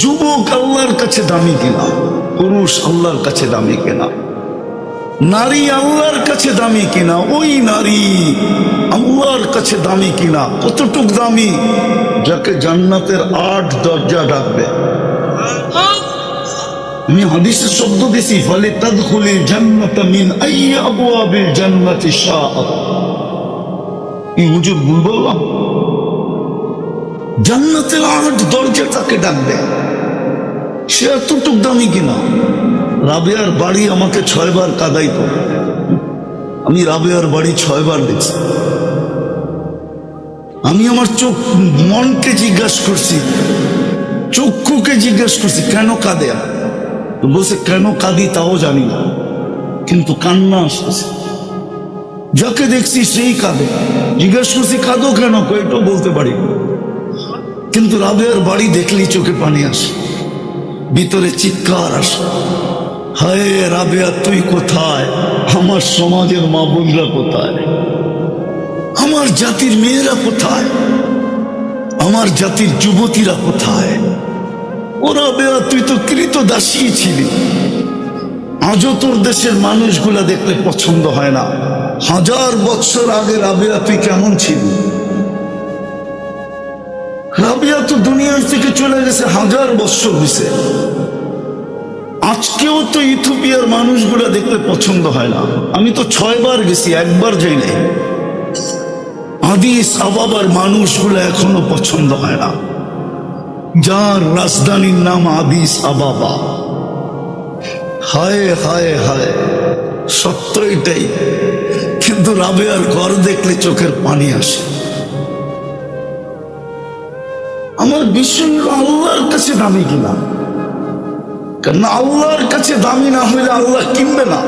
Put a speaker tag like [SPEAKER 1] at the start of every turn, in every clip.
[SPEAKER 1] যুবক আল্লাহর কাছে দামি কিনা, পুরুষ আল্লাহর কাছে দামি কিনা, নারী আল্লাহর কাছে দামি কিনা, ওই নারী আল্লাহর কাছে দামি কিনা, কতটুক দামি, যাকে জান্নাতের আট দরজা ডাকবে। আমি হাদিসের শব্দ দিছি ফলে তদখুলি জান্নাত মিন আইয়ি জান্নাতি শাআত এই হুজুর ভুল বললাম। জান্নাতের আট দরজা তাকে ডাকবে। সে এতটুক দামি কিনা? রাবেয়ার বাড়ি আমাকে ছয়বার কাদাইত আমি রাবেয়ার বাড়ি ছয়বার দেখছি। আমি আমার চোখ, মনকে জিজ্ঞাসা করছি, চক্ষুকে জিজ্ঞেস করছি, কেন কাঁদে তো বলছে, কেন কাঁদি তাও জানি না। কিন্তু কান্না আসতেছে। যাকে দেখছি সেই কাঁদে। জিজ্ঞেস করছি, কাঁদো কেন? এটাও বলতে পারি। কিন্তু রাবেয়ার বাড়ি দেখলেই চোখে পানি আসে। ভিতরে চিৎকার আসে। হায় রাবেয়া, তুই কোথায়? আমার সমাজের মা বোনরা কোথায়? আমার জাতির মেয়েরা কোথায়? আমার জাতির যুবতীরা কোথায়? ওরা বেয়া তুই তো কৃত দাসী ছিলি। আজও তোর দেশের মানুষগুলা দেখলে পছন্দ হয় না। হাজার বছর আগে রাবেয়া, তুই কেমন ছিলি? রাবিয়া তো দুনিয়ার থেকে চলে গেছে, হাজার বছর হয়েছে আজকেও তো ইথোপিয়ার মানুষগুলা দেখলে পছন্দ হয় না। আমি তো ছয়বার গেছি, একবার যাই নাই আদিস আবাবার মানুষগুলো এখনও পছন্দ হয় না। যার রাজধানীর নাম আদিস আবাবা হায় হায় হায় সত্য এটাই কিন্তু রাবেয়ার ঘর দেখলে চোখের পানি আসে। আমার বিষয় আল্লাহর কাছে দামি কিনা? কারণ আল্লাহর কাছে দামি না হইলে আল্লাহ কিনবে না।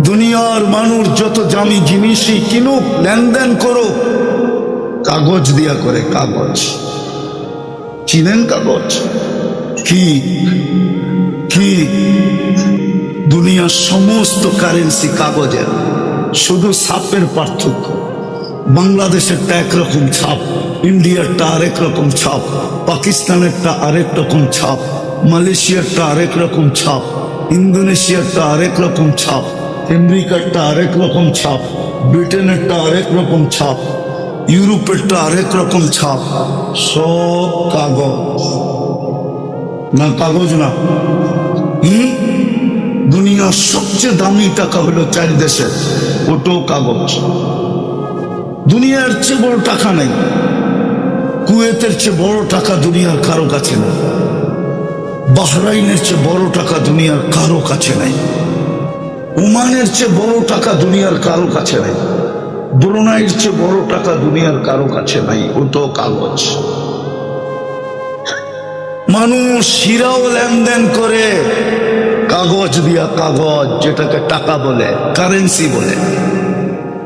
[SPEAKER 1] দুনিয়ার মানুষ যত দামি জিনিসই কিনুক, লেনদেন করো কাগজ দিয়া করে কাগজ। চিনেন কাগজ? কি? কি? দুনিয়ার সমস্ত কারেন্সি কাগজের। শুধু ছাপের পার্থক্য। বাংলাদেশেরটা একরকম ছাপ। ইন্ডিয়ারটা আরেক রকম ছাপ পাকিস্তানেরটা আরেক রকম ছাপ মালয়েশিয়ারটা আরেক রকম ছাপ ইন্দোনেশিয়ারটা আরেক রকম ছাপ আমেরিকারটা আরেক রকম ছাপ ব্রিটেনেরটা আরেক রকম ছাপ ইউরোপেরটা আরেক রকম ছাপ, সব কাগজ। না কাগজ না। দুনিয়ার সবচেয়ে দামি টাকা হলো চার দেশের, ওটাও কাগজ। দুনিয়ার চেয়ে বড় টাকা নাই। কুয়েতের চেয়ে বড় টাকা দুনিয়ার কারও কাছে নাই। বাহরাইনের চেয়ে বড় টাকা দুনিয়ার কারও কাছে নাই। ওমানের চেয়ে বড় টাকা দুনিয়ার কারও কাছে নাই। ব্রুনাইয়ের চেয়ে বড় টাকা দুনিয়ার কারও কাছে নাই। ও তো কাগজ। মানুষ হীরাও লেনদেন করে। কাগজ দিয়া কাগজ, যেটাকে টাকা বলে কারেন্সি বলে।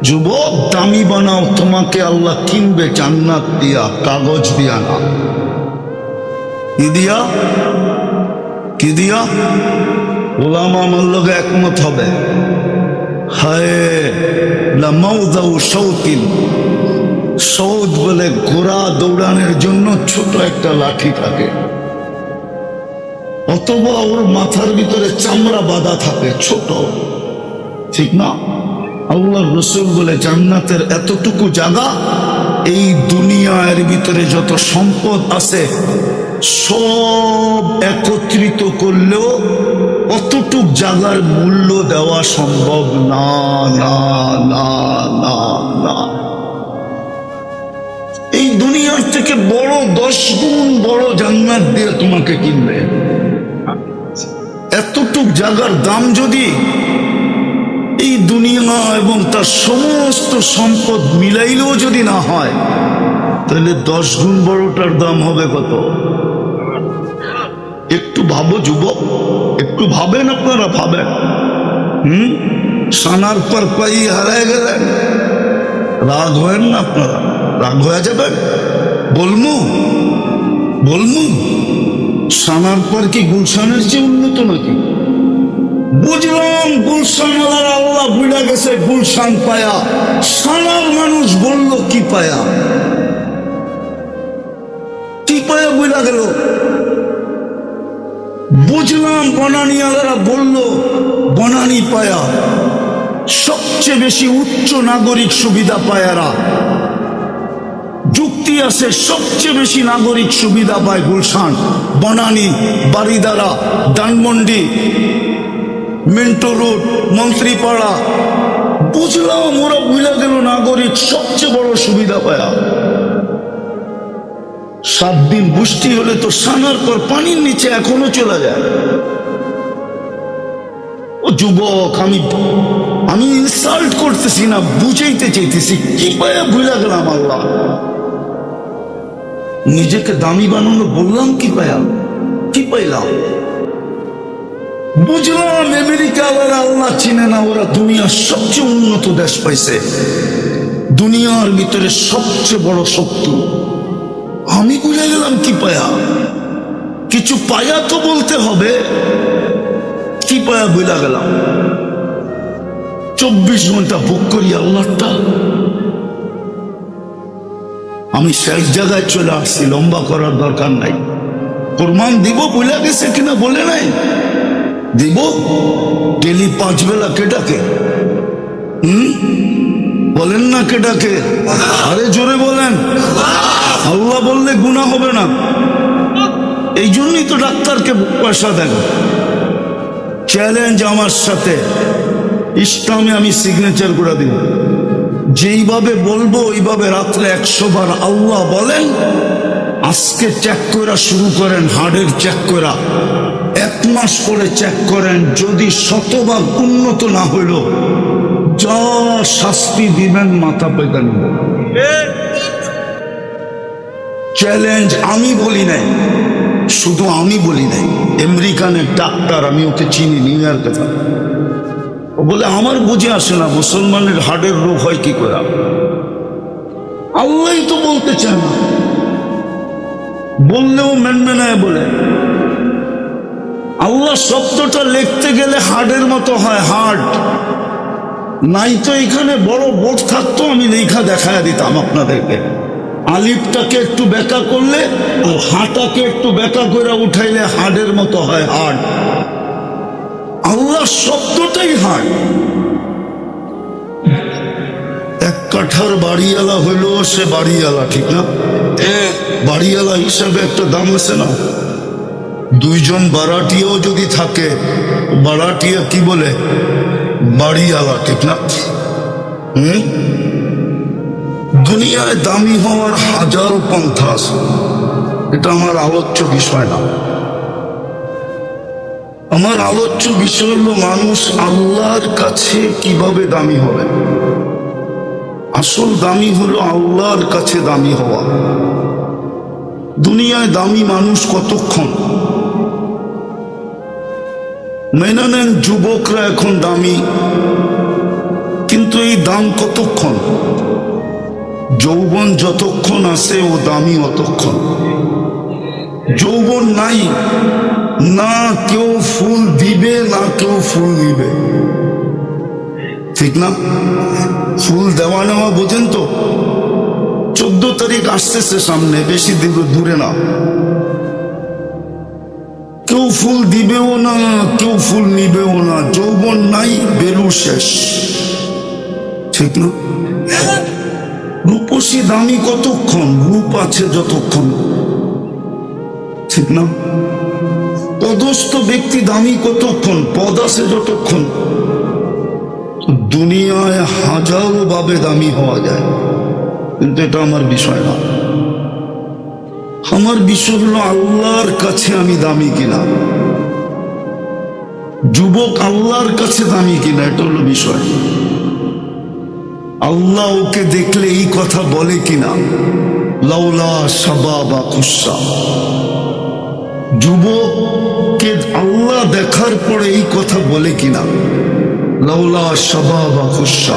[SPEAKER 1] যুবক, দামি বানাও, তোমাকে আল্লাহ কিনবে জান্নাত দিয়া, কাগজ দিয়া না। কি দিয়া? কি দিয়া? ওলামা আমার লোকে একমত হবে। হায় শৌকিন সৌদ বলে ঘোড়া দৌড়ানোর জন্য ছোট একটা লাঠি থাকে। অথবা ওর মাথার ভিতরে চামড়া বাঁধা থাকে ছোট। ঠিক না? আল্লাহ রসুল বলে, জান্নাতের এতটুকু জায়গা, এই দুনিয়ার ভিতরে যত সম্পদ আছে, সব একত্রিত করলেও অতটুক জায়গার মূল্য দেওয়া সম্ভব না না না না না। এই দুনিয়ার থেকে বড় দশ গুণ বড় জান্নাত দিয়ে তোমাকে কিনবে। এতটুক জায়গার দাম যদি এই দুনিয়া এবং তার সমস্ত সম্পদ মিলাইলেও যদি না হয়, তাহলে দশ গুণ বড়টার দাম হবে কত? একটু ভাবো যুবক, একটু ভাবেন আপনারা, ভাবেন। হুম? সানার পর পাই হারায় গেলেন। রাগ হয়েন না আপনারা? রাগ হয়ে যাবেন বলমু বলমু, সানার পর কি গুলশানের চেয়ে উন্নত নাকি? বুঝলাম গুলশান আল্লাহ বুঝা গেছে গুলশান পায়া। সানার মানুষ বলল, কি পায়া? কি পায়া বুঝা গেল? বুঝলাম বনানীওয়ালারা বলল, বনানী পায়া, সবচেয়ে বেশি উচ্চ নাগরিক সুবিধা পায়ারা। যুক্তি আছে, সবচেয়ে বেশি নাগরিক সুবিধা পায় গুলশান, বনানী বারিদারা ডানমন্ডি মিন্টো রোড মন্ত্রীপাড়া বুঝলাম ওরা বুঝা গেল নাগরিক, সবচেয়ে বড় সুবিধা পায়া। সাত দিন বৃষ্টি হলে তো সানার পর পানির নিচে এখনও চলে যায়। ও যুবক, আমি আমি ইনসাল্ট করতেছি না, বুঝাইতে চাইতেছি, কি পায়া ভুলে গেলাম আল্লাহ। নিজেকে দামি বানানো বললাম কি পায়া? কি পাইলাম? বুঝলাম আমেরিকা ওরা আল্লাহ চিনে না, ওরা দুনিয়ার সবচেয়ে উন্নত দেশ পাইছে। দুনিয়ার ভিতরে সবচেয়ে বড় শক্তি আমি বুঝে গেলাম, কি পায়া? কিছু পায়া তো বলতে হবে। কি পায়া বুঝা গেলাম? চব্বিশ ঘণ্টা বুক করি আল্লাহটা আমি শেষ জায়গায় চলে আসছি, লম্বা করার দরকার নাই। কোরবান দিব বলে গেছে কিনা বলে নাই। দিব? ডেলি পাঁচ বেলা কেটাকে হুম? বলেন না কেটাকে আরে জোরে বলেন। আল্লাহ বললে গুণা হবে না। এই জন্যই তো ডাক্তারকে পয়সা দেন। চ্যালেঞ্জ আমার সাথে। ইসলামে আমি সিগনেচার করে দিব। যেইভাবে বলব, ওইভাবে রাত্রে একশো বার আল্লাহ বলেন, আজকে চেক করা শুরু করেন হার্টের চেক করা এক মাস পরে চেক করেন, যদি শতভাগ উন্নত না হইল, যা শাস্তি দিবেন মাথা পেতে নেব চ্যালেঞ্জ আমি বলি নাই, শুধু আমি বলি নাই। আমেরিকানের ডাক্তার আমি ওকে চিনি নিউ ইয়র্কে বলে, আমার বুঝে আসে না, মুসলমানের হার্টের রোগ হয় কি করে? আল্লাহ তো বলতে চায় না। বললেও মেনমেনায় বলে। আল্লাহ শব্দটা লিখতে গেলে হার্টের মতো হয় হার্ট নাই তো এখানে বড় বোর্ড থাকতো আমি লেখা দেখায় দিতাম আপনাদেরকে। আলিফটাকে একটু বেকা করলে আর হাঁটাকে একটু বেকা করে উঠাইলে হাড়ের মতো হয় হাড়। আল্লাহ শব্দটাই হাড়। এক কাঠার বাড়িওয়ালা হইল সে বাড়িওয়ালা ঠিক না? বাড়িওয়ালা হিসাবে একটা দাম আছে না? দুইজন বারাটিয়াও যদি থাকে, বারাটিয়া কি বলে? বাড়িওয়ালা, ঠিক না? হুম? দুনিয়ায় দামি হওয়ার হাজারো পন্থা আছে। এটা আমার আলোচ্য বিষয় না। আমার আলোচ্য বিষয় হলো, মানুষ আল্লাহর কাছে কীভাবে দামি হবে? আসল দামি হলো আল্লাহর কাছে দামি হওয়া। দুনিয়ায় দামি মানুষ কতক্ষণ? মেনে নেন যুবকরা এখন দামি। কিন্তু এই দাম কতক্ষণ? যৌবন যতক্ষণ আছে, ও দামি অতক্ষণ। যৌবন নাই, না কেউ ফুল দিবে, না কেউ ফুল নিবে ঠিক না? ফুল দেওয়া নেওয়া বোঝেন তো? চোদ্দ তারিখ আসতেছে সামনে, বেশি দূরে না। কেউ ফুল দিবেও না, কেউ ফুল নিবেও না। যৌবন নাই, বেলু শেষ। ঠিক না? রূপসী দামি কতক্ষণ? রূপ আছে যতক্ষণ। ঠিক না? পদস্থ ব্যক্তি দামি কতক্ষণ? পদ আছে যতক্ষণ। দুনিয়ায় হাজারো ভাবে দামি হওয়া যায়। কিন্তু এটা আমার বিষয় না। আমার বিষয় হলো আল্লাহর কাছে আমি দামি কিনা? যুবক আল্লাহর কাছে দামি কিনা? এটা হলো বিষয়। আল্লাহ ওকে দেখলে এই কথা বলে কিনা? লাউলা সাবা বা খুসা যুবককে আল্লাহ দেখার পরে এই কথা বলে কিনা? লাউলা সাবা বা খুসা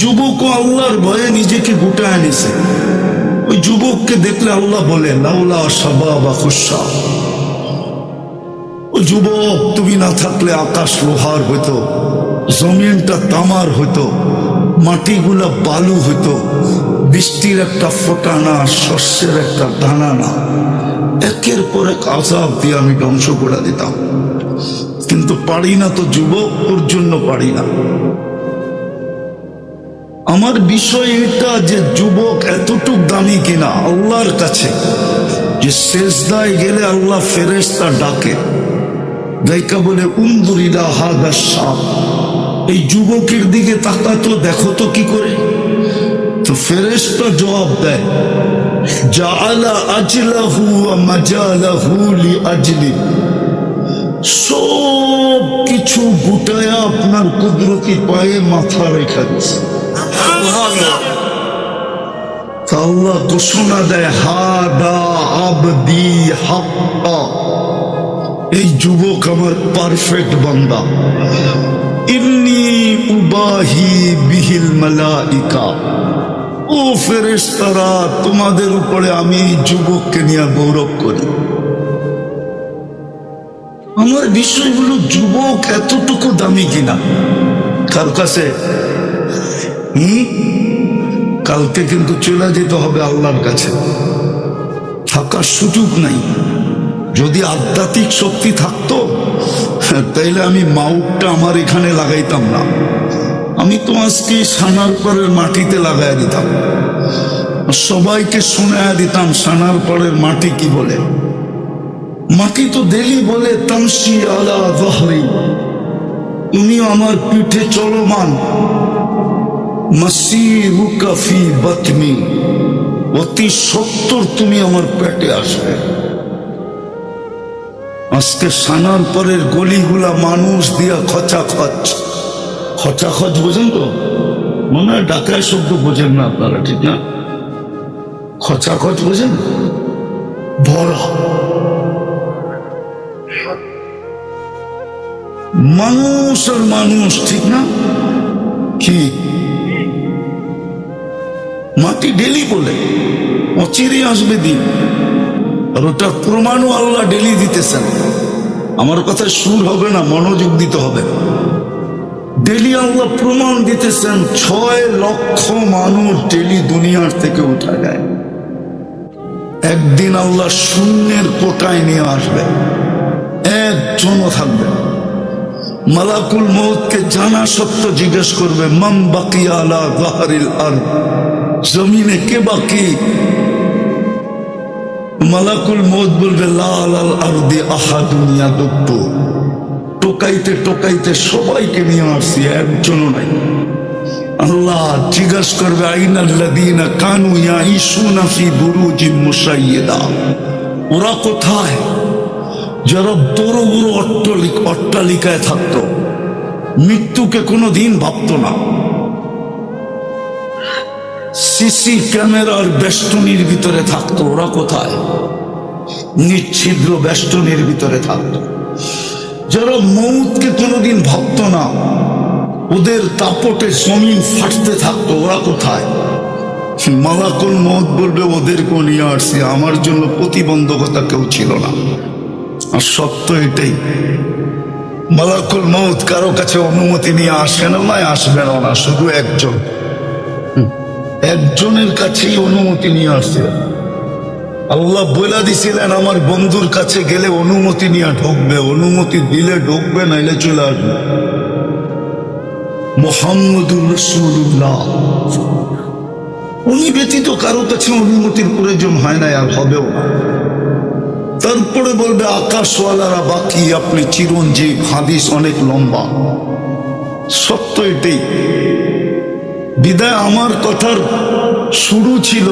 [SPEAKER 1] যুবকও আল্লাহর ভয়ে নিজেকে গুটায় আনিছে ওই যুবককে দেখলে আল্লাহ বলে, লাউলা সাবা বা খুশা। ও যুবক, তুমি না থাকলে আকাশ লোহার হইতো, জমিনটা তামার হইতো, মাটিগুলা বালু হইতো, বৃষ্টির একটা ফোঁটা না শস্যের একটা দানা না একের পর এক আজাব দিয়ে আমি ধ্বংস করে দিতাম। কিন্তু পারি না তো যুবক, ওর জন্য পারি না। আমার বিষয় এটা যে যুবক এতটুক দামি কিনা আল্লাহর কাছে, যে শেষদায় গেলে আল্লাহ ফেরেস্তা ডাকে। গায়িকা বলে উন্দুরিলা হাদা সাপ এই যুবকের দিকে তাকাতো দেখো তো কি করে? তো ফেরেস্তা জবাব দেয়, জাআলা আজলাহু ওয়া মাজালাহু লি আজলি সব কিছু গুটায়া আপনার কুদরতি পায়ে মাথা রেখা দিচ্ছে তা এই যুবক আমার পারফেক্ট বান্দা। উবাহি বিহিল মালাইকা। ও ফেরেশতারা, তোমাদের উপরে আমি যুবককে নিয়ে গৌরব করি। আমার বিষয় হলো যুবক এতটুকু দামি কিনা? কার কাছে? কালকে কিন্তু চলে যেতে হবে আল্লাহর কাছে। থাকার সুযোগ নাই। যদি আধ্যাত্মিক শক্তি থাকতো, তাইলে আমি মাউটটা আমার এখানে লাগাইতাম না। আমি তো আজকে সানার পরের মাটিতে লাগাই দিতাম। সবাইকে শোনায়া দিতাম, সানার পরের মাটি কি বলে? মাটি তো দেলি বলে তামসি আলা দহরি তুমি আমার পিঠে চলমান। মাসিরুকা ফি বাতমি অতি সত্তর তুমি আমার পেটে আসবে। আজকে সানার পরের গলিগুলা মানুষ দিয়া খচা খচ খচা খচ বোঝেন তো? মনে হয় ডাকায় শব্দ বোঝেন না আপনারা, ঠিক না? খচা খচ বোঝেন? ভরা মানুষ আর মানুষ, ঠিক না? কি? মাটি ডেলি বলে অচিরে আসবে দিন। আর ওটার প্রমাণও আল্লাহ ডেলি দিতেছেন। আমার কথা সুর হবে না, মনোযোগ দিতে হবে ডেলি আল্লাহ প্রমাণ দিতেছেন, ছয় লক্ষ মানুষ ডেলি দুনিয়ার থেকে উঠা যায়। একদিন আল্লাহ শূন্যের কোটায় নিয়ে আসবে। একজনও থাকবে মালাকুল মৌতকে জানা সত্য জিজ্ঞেস করবে মাম বাকি আলা গাহারিল আর জমিনে কে বাকি? মালাকুল মৌত বলবে, লাল আল আরদি আহা দুনিয়া দপ্প টোকাইতে টোকাইতে সবাইকে নিয়ে আসছি, একজনও নাই। আল্লাহ জিজ্ঞাসা করবে আইনাল্লাদিনা কানু ইয়াইশুনা ফি বুরুজিন মুসাইয়্যিদা ওরা কোথায়? যারা বড় বড় অট্টালিক, অট্টালিকায় থাকতো। মৃত্যুকে কোনো দিন ভাবতো না। সিসি ক্যামেরার বেষ্টনীর ভিতরে থাকতো। ওরা কোথায়? নিচ্ছিদ্র বেষ্টনীর ভিতরে থাকতো। যারা মৌতকে কোনোদিন ভাবতো না, ওদের দাপটে জমিন ফাটতে থাকতো। ওরা কোথায়? মালাকুল মত বলবে ওদেরকে নিয়ে আসছে। আমার জন্য প্রতিবন্ধকতা কেউ ছিল না। আর সত্য এটাই। মালাকুল মৌত কারও কাছে অনুমতি নিয়ে আসে না আসবেন না শুধু একজন। একজনের কাছেই অনুমতি নিয়ে আসছে। আল্লাহ বলে দিছিলেন, আমার বন্ধুর কাছে গেলে অনুমতি নিয়ে ঢুকবে, অনুমতি দিলে ঢুকবে, নাইলে চলে আসবে। মোহাম্মদুর রসুল্লাহ উনি ব্যতীত কারও কাছে অনুমতির প্রয়োজন হয় না আর হবেও না। তারপরে বলবে, আকাশওয়ালারা বাকি, আপনি চিরঞ্জীব, হাদিস অনেক লম্বা। সত্য এটাই। বিদায় আমার কথার শুরু ছিল,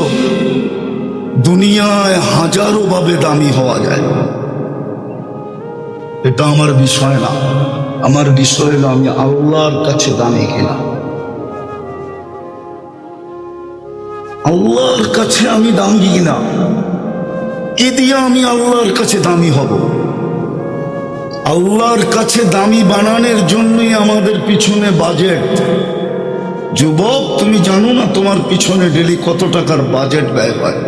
[SPEAKER 1] দুনিয়ায় হাজারো ভাবে দামি হওয়া যায়। এটা আমার বিষয় না, আমার বিষয় হলো আমি আল্লাহর কাছে দামি কিনা। আল্লাহর কাছে আমি দামি কিনা, কি দিয়ে আমি আল্লাহর কাছে দামি হব? আল্লাহর কাছে দামি বানানোর জন্যই আমাদের পিছনে বাজেট যুবক, তুমি জানো না তোমার পিছনে ডেলি কত টাকার বাজেট ব্যয় হয়?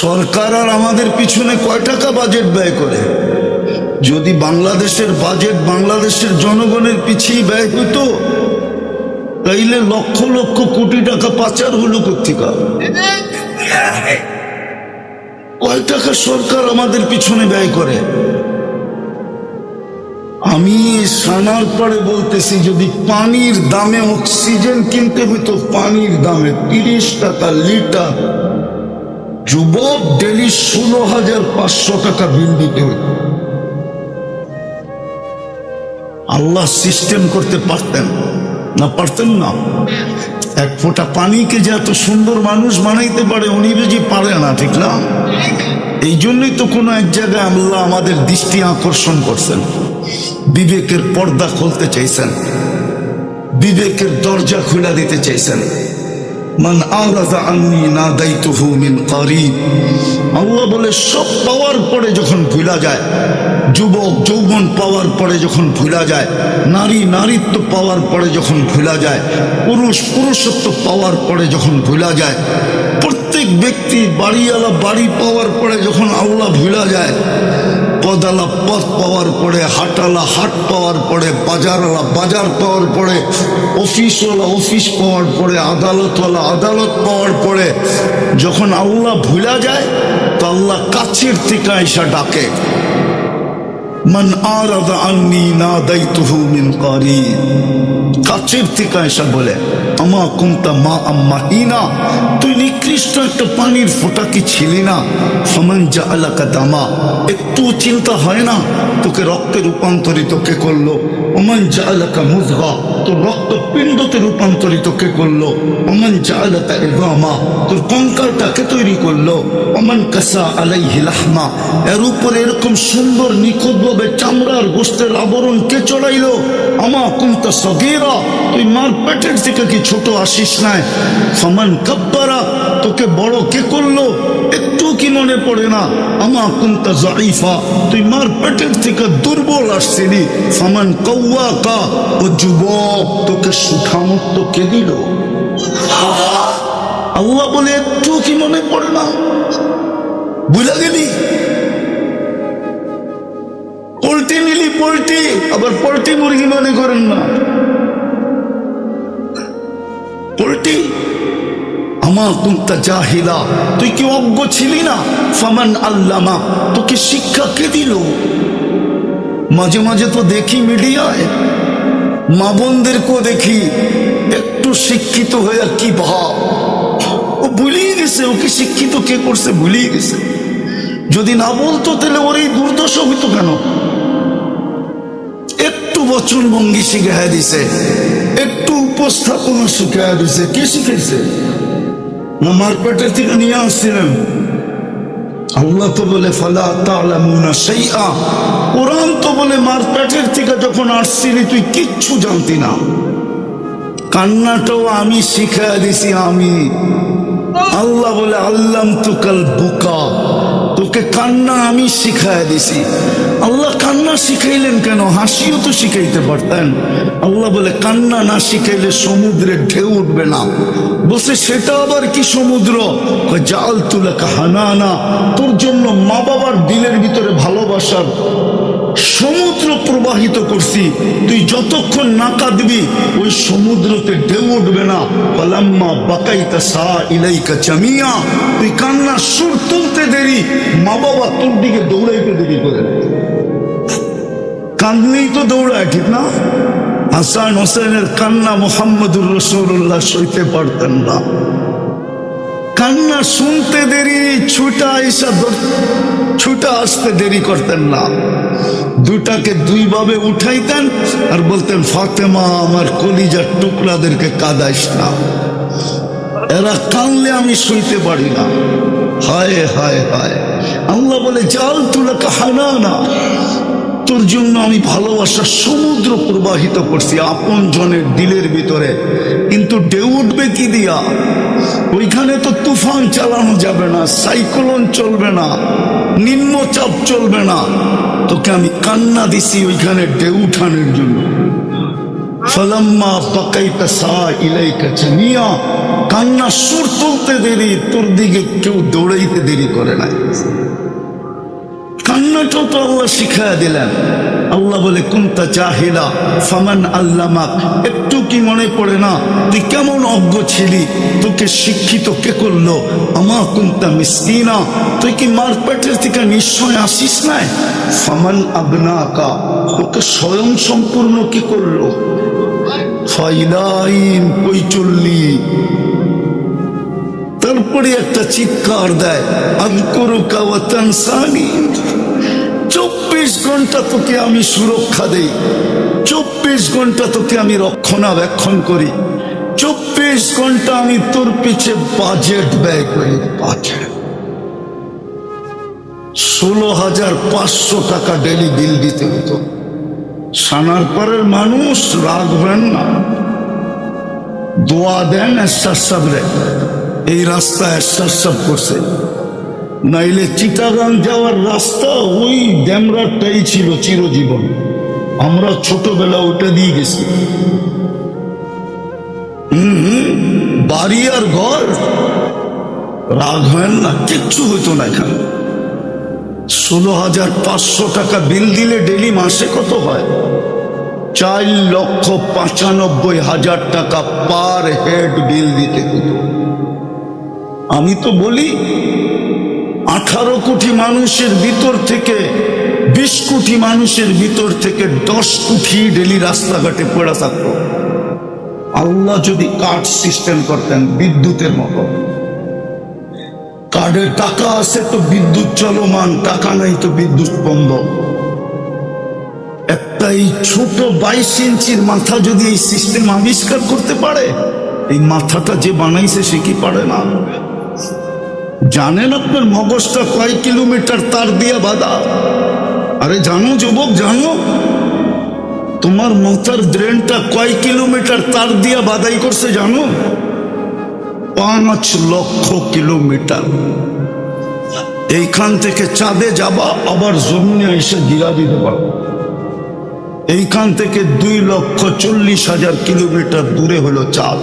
[SPEAKER 1] সরকার আর আমাদের পিছনে কয় টাকা বাজেট ব্যয় করে? যদি বাংলাদেশের বাজেট বাংলাদেশের জনগণের পিছিয়ে ব্যয় হতো তাইলে লক্ষ লক্ষ কোটি টাকা পাচার হলো কোথেকা কয় টাকা সরকার আমাদের পিছনে ব্যয় করে? আমি সানার পরে বলতেছি, যদি পানির দামে অক্সিজেন কিনতে হইতো, পানির দামে তিরিশ টাকা লিটার। যুবক ডেলি ষোলো হাজার পাঁচশো টাকা বিল দিতে হইত। আল্লাহ সিস্টেম করতে পারতেন না পারতেন না? এক ফোঁটা পানিকে যে এত সুন্দর মানুষ বানাইতে পারে, উনি বুঝি পারে না, ঠিক না? এই জন্যই তো কোনো এক জায়গায় আল্লাহ আমাদের দৃষ্টি আকর্ষণ করছেন। বিবেকের পর্দা খুলতে চাইছেন। বিবেকের দরজা খুলে দিতে চাইছেন। বলে, সব পাওয়ার পরে যখন ভুলা যায়, যুবক যৌবন পাওয়ার পরে যখন ভুলা যায়, নারী নারীত্ব পাওয়ার পরে যখন ভুলা যায়, পুরুষ পুরুষত্ব পাওয়ার পরে যখন ভুলা যায়, প্রত্যেক ব্যক্তি বাড়িওয়ালা বাড়ি পাওয়ার পরে যখন আল্লাহ ভুলা যায় পদালা পথ পাওয়ার পরে হাটালা হাট পাওয়ার পরে, বাজারওয়ালা বাজার পাওয়ার পরে, অফিসওয়ালা অফিস পাওয়ার পরে, আদালতওয়ালা আদালত পাওয়ার পরে, যখন আল্লাহ ভুলা যায়, তো আল্লাহ কাছের থেকে আইসা ডাকে। মান আরাদা আন্নি না করিব কাছের থেকে এসে বলে আমা কুমতা মা আম্মা হিনা তুই নিকৃষ্ট একটা পানির ফোঁটা কি ছিলি না? সমান যা এলাকা দামা। একটু চিন্তা হয় না, তোকে রক্তে রূপান্তরিত কে করল? অমান যা এলাকা মুজগা তোর রক্ত পিণ্ডতে রূপান্তরিত কে করল? অমান যা এলাকা এগামা তোর কঙ্কালটাকে তৈরি করল? অমান কাসা আলাই হিলাহমা এর উপরে এরকম সুন্দর নিখুঁতভাবে চামড়ার গোষ্ঠের আবরণ কে চড়াইলো? আমা কুমতা সগীরা। তুই মার পেটের থেকে কি ছোট আসিস নাই। সমান কাব্বারা, তোকে বড় কে করল? একটু কি মনে পড়ে না? আমা কুমতা জাইফা তুই মার পেটের থেকে দুর্বল আসছিলি। সমান কৌয়া কা ও যুবক, তোকে সুঠামত্ব কে দিল? আল্লাহ বলে, একটু কি মনে পড়ে না? বুঝা গেলি? পোল্ট্রি নিলি পোল্ট্রি আবার পোল্ট্রি মুরগি মনে করেন না। জাহিলা? তুই কি অজ্ঞ ছিলি না? ফামান আল্লামা, তোকে শিক্ষা কে দিল? মাঝে মাঝে তো দেখি মিডিয়ায়, মা বোনদেরকেও দেখি, একটু শিক্ষিত হয়ে কি ভাব? ও ভুলিয়ে গেছে, ওকে শিক্ষিত কে করছে ভুলিয়ে গেছে। যদি না বলতো, তাহলে ওর এই দুর্দশা হইতো কেন? একটু বচন ভঙ্গি শিখাই দিছে, একটু উপস্থাপনা শিখাই দিছে, কে শিখেছে না মারপেটের থেকে নিয়ে আসছিলেন। আল্লাহ তো বলে ফালা তালামুনা সেইআ কোরআন তো বলে মারপেটের থেকে যখন আসছিলি তুই কিচ্ছু জানতি না। কান্নাটাও আমি শিখা দিছি আমি। আল্লাহ। বলে আল্লাম তুকাল বুকা। তোকে কান্না আমি শিখায় দিছি। আল্লাহ কান্না শিখাইলেন কেন? হাসিও তো শিখাইতে পারতেন। আল্লাহ বলে, কান্না না শিখাইলে সমুদ্রে ঢেউ উঠবে না। বসে সেটা আবার কি সমুদ্র? জাল তুলে হানানা। তোর জন্য মা বাবার দিলের ভিতরে ভালোবাসার সমুদ্র প্রবাহিত করছি। তুই যতক্ষণ না কাঁদবি ওই সমুদ্রতে ঢেউ উঠবে না। পালাম্মা বাকাইতা সা ইলাইকা জামিয়া। তুই কান্না সুর তুলতে দেরি মা বাবা তোর দিকে দৌড়াইতে দেরি করে। কান্দলেই তো দৌড়ায়, ঠিক না? হাসান হোসেনের কান্না মোহাম্মদুর রসুল্লাহ সইতে পারতেন না। কান্না শুনতে দেরি, ছুটা এসা ছুটা আসতে দেরি করতেন না। দুটাকে দুইভাবে উঠাইতেন আর বলতেন, ফাতেমা, আমার কলিজার টুকরাদেরকে কাদাইস না। এরা কানলে আমি শুইতে পারি না। হায় হায় হায়। আল্লাহ বলে, জাল তুলাকে হানা না। তোর জন্য আমি ভালোবাসার সমুদ্র প্রবাহিত করছি, আপন জনের দিলের ভিতরে। কিন্তু ঢেউ উঠবে কি দিয়া? ওইখানে তো তুফান চালানো যাবে না, সাইক্লোন চলবে না, নিম্নচাপ চলবে না। তোকে আমি কান্না দিছি ওইখানে ঢেউ উঠানোর জন্য। ফলাম্মা সা ইলাইকা কান্না সুর তুলতে দেরি, তোর দিকে কেউ দৌড়াইতে দেরি করে নাই। কান্নাটাও তো আল্লাহ শিখাইয়া দিলেন। আল্লাহ বলে, কুন্তা চাহিদা ফামান আল্লামাক একটু কি মনে পড়ে না, তুই কেমন অজ্ঞ ছিলি? তোকে শিক্ষিত কে করল? আমা কুন্তা মিসকিনা? তুই কি মার পেটের থেকে নিশ্চয় আসিস নাই? ফামান আবনাকা তোকে স্বয়ং সম্পূর্ণ কি করল? ফাইলাইন কই তারপরে একটা চিৎকার দেয় আদকুরু কাওয়াতান সানি চব্বিশ ঘণ্টা তোকে আমি সুরক্ষা দেই। চব্বিশ ঘণ্টা তোকে আমি রক্ষণাবেক্ষণ করি। চব্বিশ ঘণ্টা আমি তোর পিছে বাজেট ব্যয় করি। ষোলো হাজার পাঁচশো টাকা ডেলি বিল দিতে হতো। সানার পরের মানুষ রাগ রাখবেন না। দোয়া দেন এরশাদ সাবরে এই রাস্তা এরশাদ সাব করছে। নাইলে চিটাগাং যাওয়ার রাস্তা ওই ড্যামরাটাই ছিল চিরজীবন। আমরা ছোটবেলা ওটা দিয়ে গেছি। বাড়ি আর ঘর। রাগ হয় না, কিচ্ছু হইতো না এখানে। ষোলো হাজার পাঁচশো টাকা বিল দিলে ডেলি মাসে কত হয়? চার লক্ষ পঁচানব্বই হাজার টাকা পার হেড বিল দিতে হতো। আমি তো বলি আঠারো কোটি মানুষের ভিতর থেকে, বিশ কোটি মানুষের ভিতর থেকে দশ কোটি ডেলি রাস্তাঘাটে পড়ে থাকতো। আল্লাহ যদি কার্ড সিস্টেম করতেন বিদ্যুতের মতো। কার্ডের টাকা আছে তো বিদ্যুৎ চলমান, টাকা নাই তো বিদ্যুৎ বন্ধ। একটা এই ছোট বাইশ ইঞ্চির মাথা যদি এই সিস্টেম আবিষ্কার করতে পারে, এই মাথাটা যে বানাইছে সে কি পারে না? জানেন আপনার মগজটা কয় কিলোমিটার তার দিয়ে বাধা? আরে জানো যুবক, জানো? তোমার মাথার ব্রেনটা কয় কিলোমিটার তার দিয়া বাদাই করছে জানো? পাঁচ লক্ষ কিলোমিটার। এইখান থেকে চাঁদে যাবা, আবার জমিনে এসে গিরা দিতে পারো এইখান থেকে দুই লক্ষ চল্লিশ হাজার কিলোমিটার দূরে হলো চাঁদ।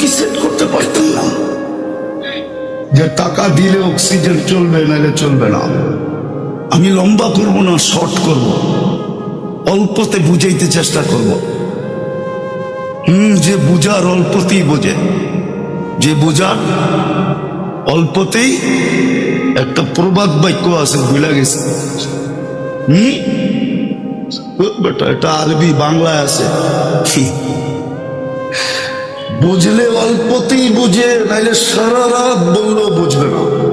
[SPEAKER 1] কি সেট করতে পারতেন না। যে টাকা দিলে অক্সিজেন চলবে, নাহলে চলবে না। আমি লম্বা করব না শর্ট করব। অল্পতে বুঝাইতে চেষ্টা করব। হুম, যে বুঝার অল্পতেই বোঝে। যে বুঝার অল্পতেই একটা প্রবাদ বাক্য আছে, ভুলে গেছে। হুম? বেটা, এটা আরবি, বাংলায় আছে? বুঝলে অল্পতেই বুঝে, নাইলে সারা রাত বললেও বুঝবে না।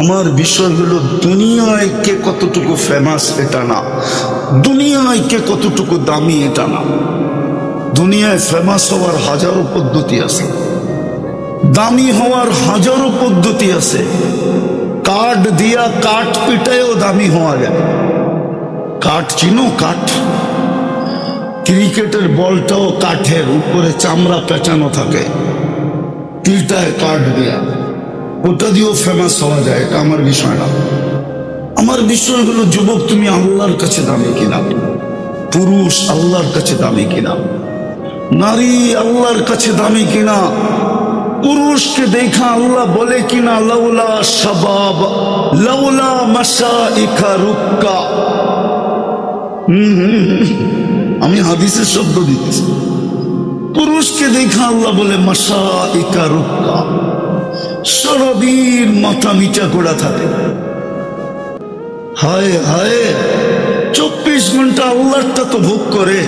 [SPEAKER 1] আমার বিষয় হলো, দুনিয়ায় কে কতটুকু ফেমাস এটা না। দুনিয়ায় কে কতটুকু দামি এটা না। দুনিয়ায় ফেমাস হওয়ার হাজারো পদ্ধতি আছে। দামি হওয়ার হাজারো পদ্ধতি আছে। কাঠ দিয়া কাঠ পিটায়ও দামি হওয়া যায়। কাঠ চিনো, কাঠ। ক্রিকেটের বলটাও কাঠের, উপরে চামড়া পেঁচানো থাকে। তিলটায় কাঠ দিয়া। ওটা দিয়েও ফেমাস হওয়া যায়, এটা আমার বিষয় না। আমার বিষয় হলো, যুবক, তুমি আল্লাহর কাছে দামি কিনা? পুরুষ, আল্লাহর কাছে দামি কিনা? নারী, আল্লাহর কাছে দামি কিনা? পুরুষকে দেখা আল্লাহ বলে কিনা? লাউলা শাবাব, লাউলা মাসা ইখা রুক্কা। আমি হাদিসের শব্দ দিচ্ছি। পুরুষকে দেখা আল্লাহ বলে মাসা ইকা রুক্কা। সারাদিন মাথা নিচা করা থাকে। হায় হায়, চব্বিশ ঘণ্টা আল্লাহটা তো ভোগ করে।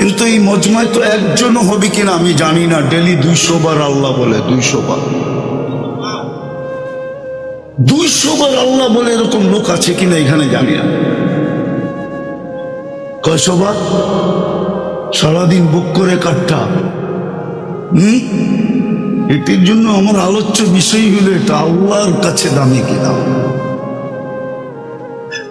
[SPEAKER 1] কিন্তু এই মজমায় তো একজনও হবে কিনা আমি জানি না। ডেলি দুইশো বার আল্লাহ বলে, দুইশো বার। দুইশো বার আল্লাহ বলে এরকম লোক আছে কিনা এখানে জানি না। কয়শো সারাদিন বুক করে কাটটা। এটির জন্য আমার আলোচ্য বিষয় হলো এটা, আল্লাহর কাছে দামি কিনা